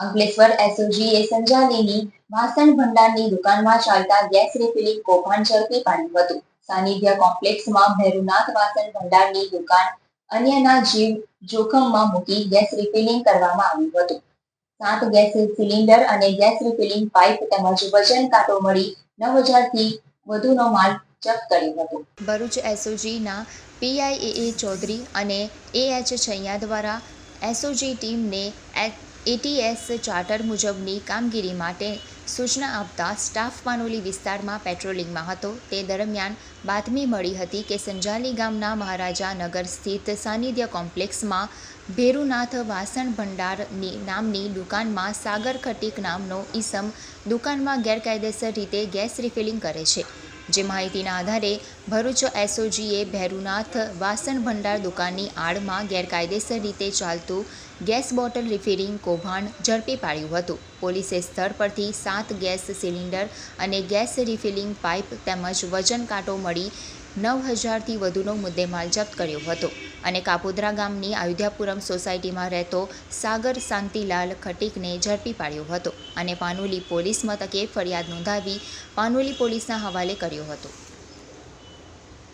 અંકલેશ્વર એસઓજીએ સંજાલીની વાસણ ભંડારની દુકાનમાં ચાલતા ગેસ રિફિલિંગ કૌભાંડ ઝડપી પાડ્યું હતું. સાનિધ્ય કોમ્પ્લેક્સમાં ભૈરુનાથ વાસણ ભંડારની દુકાન અન્યના જીવ જોખમમાં મૂકી ગેસ રિફિલિંગ કરવામાં આવ્યું હતું. સાત ગેસ સિલિન્ડર અને ગેસ રિફિલિંગ પાઇપ તેમજ વજન કાંટો મળી નવ હજારથી વધુનો માલ જપ્ત કર્યો હતો. ભરૂચ એસઓજીના પીઆઈએ ચૌધરી અને એએચ છૈયા દ્વારા એસઓજી ટીમને એટીએસ ચાર્ટર મુજબની કામગીરી માટે સૂચના આપતા સ્ટાફ પાનોલી વિસ્તારમાં પેટ્રોલિંગમાં હતો. તે દરમિયાન બાતમી મળી હતી કે સંજાલી ગામના મહારાજા નગર સ્થિત સાનિધ્ય કોમ્પ્લેક્સમાં ભેરુનાથ વાસણ ભંડારની નામની દુકાનમાં સાગર ખટીક નામનો ઈસમ દુકાનમાં ગેરકાયદેસર રીતે ગેસ રિફિલિંગ કરે છે. જે માહિતીના આધારે ભરૂચ એસઓજીએ ભૈરુનાથ વાસણ ભંડાર દુકાનની આડમાં ગેરકાયદેસર રીતે ચાલતું ગેસ બોટલ રિફિલિંગ કૌભાંડ ઝડપી પાડ્યું હતું. પોલીસે સ્થળ પરથી સાત ગેસ સિલિન્ડર અને ગેસ રિફિલિંગ પાઇપ તેમજ વજન કાંટો મળી નવ હજારથી વધુનો મુદ્દેમાલ જપ્ત કર્યો હતો અને કાપોદ્રા ગામની આયોધ્યાપુરમ સોસાયટીમાં રહેતો સાગર શાંતિલાલ ખટીકને ઝડપી પાડ્યો હતો અને પાનોલી પોલીસ મથકે ફરિયાદ નોંધાવી પાનોલી પોલીસના હવાલે કર્યો હતો.